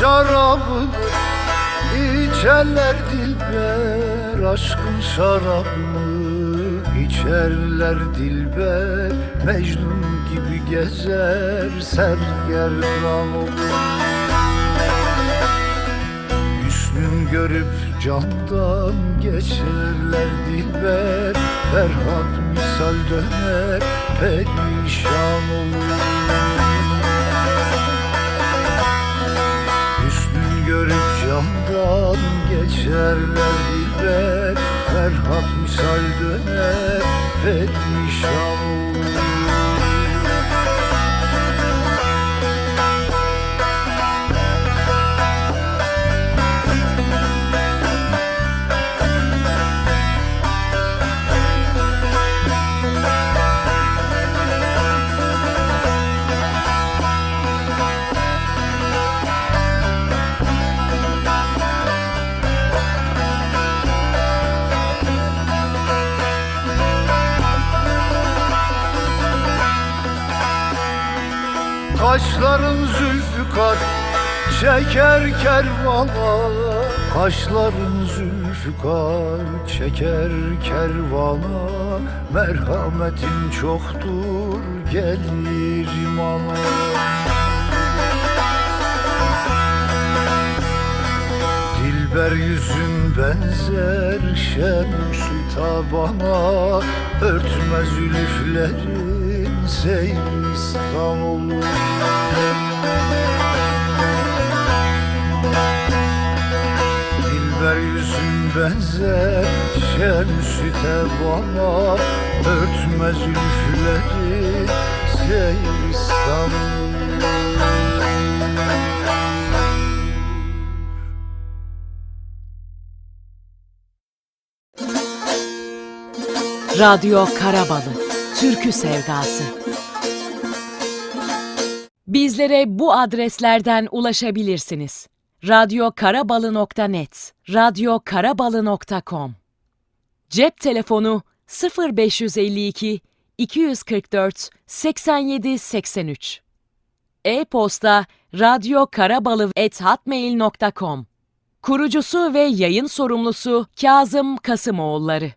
şarabı içerler dilber. Aşkın şarabını içerler dilber. Mecnun gibi gezer sergerdan olur Hüsnün görüp candan geçerler dilber. Ferhat misal döner perişan olur geçerler dilber Ferhat misal döner perişan olur Kaşların zülfikar çeker kervana Kaşların zülfikar çeker kervana Merhametin çoktur gelir imana. Dilber yüzün benzer şemsü tabana. Örtmez zülüflerin seyristan olur Dilber yüzün benzer şemsü tabana Örtmez zülüflerin seyristan olur Radyo Karabalı Türkü Sevdası. Bizlere bu adreslerden ulaşabilirsiniz. radyokarabalı.net radyokarabalı.com Cep telefonu 0552 244 87 83 E-posta radyokarabalı@hotmail.com Kurucusu ve yayın sorumlusu Kazım Kasımoğulları